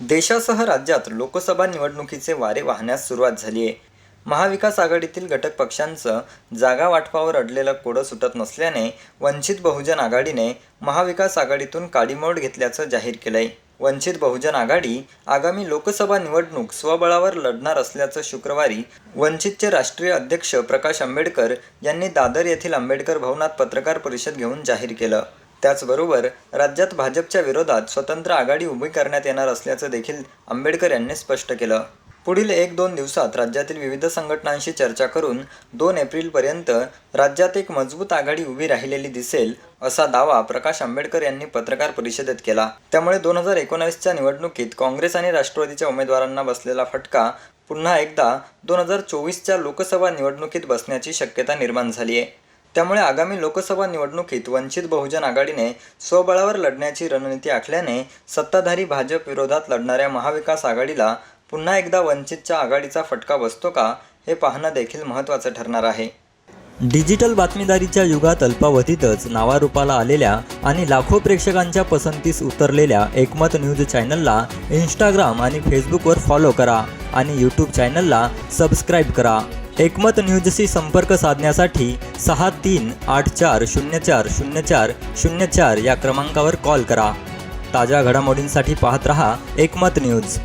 देशासह राज्यात लोकसभा निवडणुकीचे वारे वाहण्यास सुरुवात झाली आहे. महाविकास आघाडीतील घटक पक्षांचं जागा वाटपावर अडलेलं कोडं सुटत नसल्याने वंचित बहुजन आघाडीने महाविकास आघाडीतून काडीमोड घेतल्याचं जाहीर केलंय. वंचित बहुजन आघाडी आगामी लोकसभा निवडणूक स्वबळावर लढणार असल्याचं शुक्रवारी वंचितचे राष्ट्रीय अध्यक्ष प्रकाश आंबेडकर यांनी दादर येथील आंबेडकर भवनात पत्रकार परिषद घेऊन जाहीर केलं. त्याचबरोबर राज्यात भाजपच्या विरोधात स्वतंत्र आघाडी उभी करण्यात येणार असल्याचं देखील आंबेडकर यांनी स्पष्ट केलं. पुढील एक दोन दिवसात राज्यातील विविध संघटनांशी चर्चा करून दोन एप्रिलपर्यंत राज्यात एक मजबूत आघाडी उभी राहिलेली दिसेल असा दावा प्रकाश आंबेडकर यांनी पत्रकार परिषदेत केला. त्यामुळे दोन हजार एकोणावीसच्या निवडणुकीत काँग्रेस आणि राष्ट्रवादीच्या उमेदवारांना बसलेला फटका पुन्हा एकदा दोन हजार चोवीसच्या लोकसभा निवडणुकीत बसण्याची शक्यता निर्माण झाली आहे त्यामुळे आगामी लोकसभा निवडणुकीत वंचित बहुजन आघाडीने स्वबळावर लढण्याची रणनीती आखल्याने सत्ताधारी भाजप विरोधात लढणाऱ्या महाविकास आघाडीला पुन्हा एकदा वंचितच्या आघाडीचा फटका बसतो का हे पाहणं देखील महत्त्वाचं ठरणार आहे. डिजिटल बातमीदारीच्या युगात अल्पावधीतच नावारूपाला आलेल्या आणि लाखो प्रेक्षकांच्या पसंतीस उतरलेल्या एकमत न्यूज चॅनलला इंस्टाग्राम आणि फेसबुकवर फॉलो करा आणि यूट्यूब चॅनलला सबस्क्राईब करा. एकमत न्यूजशी संपर्क साधण्यासाठी सहा तीन आठ चार शून्य चार शून्य चार शून्य चार या क्रमांकावर कॉल करा. ताज्या घडामोडींसाठी पाहत रहा एकमत न्यूज.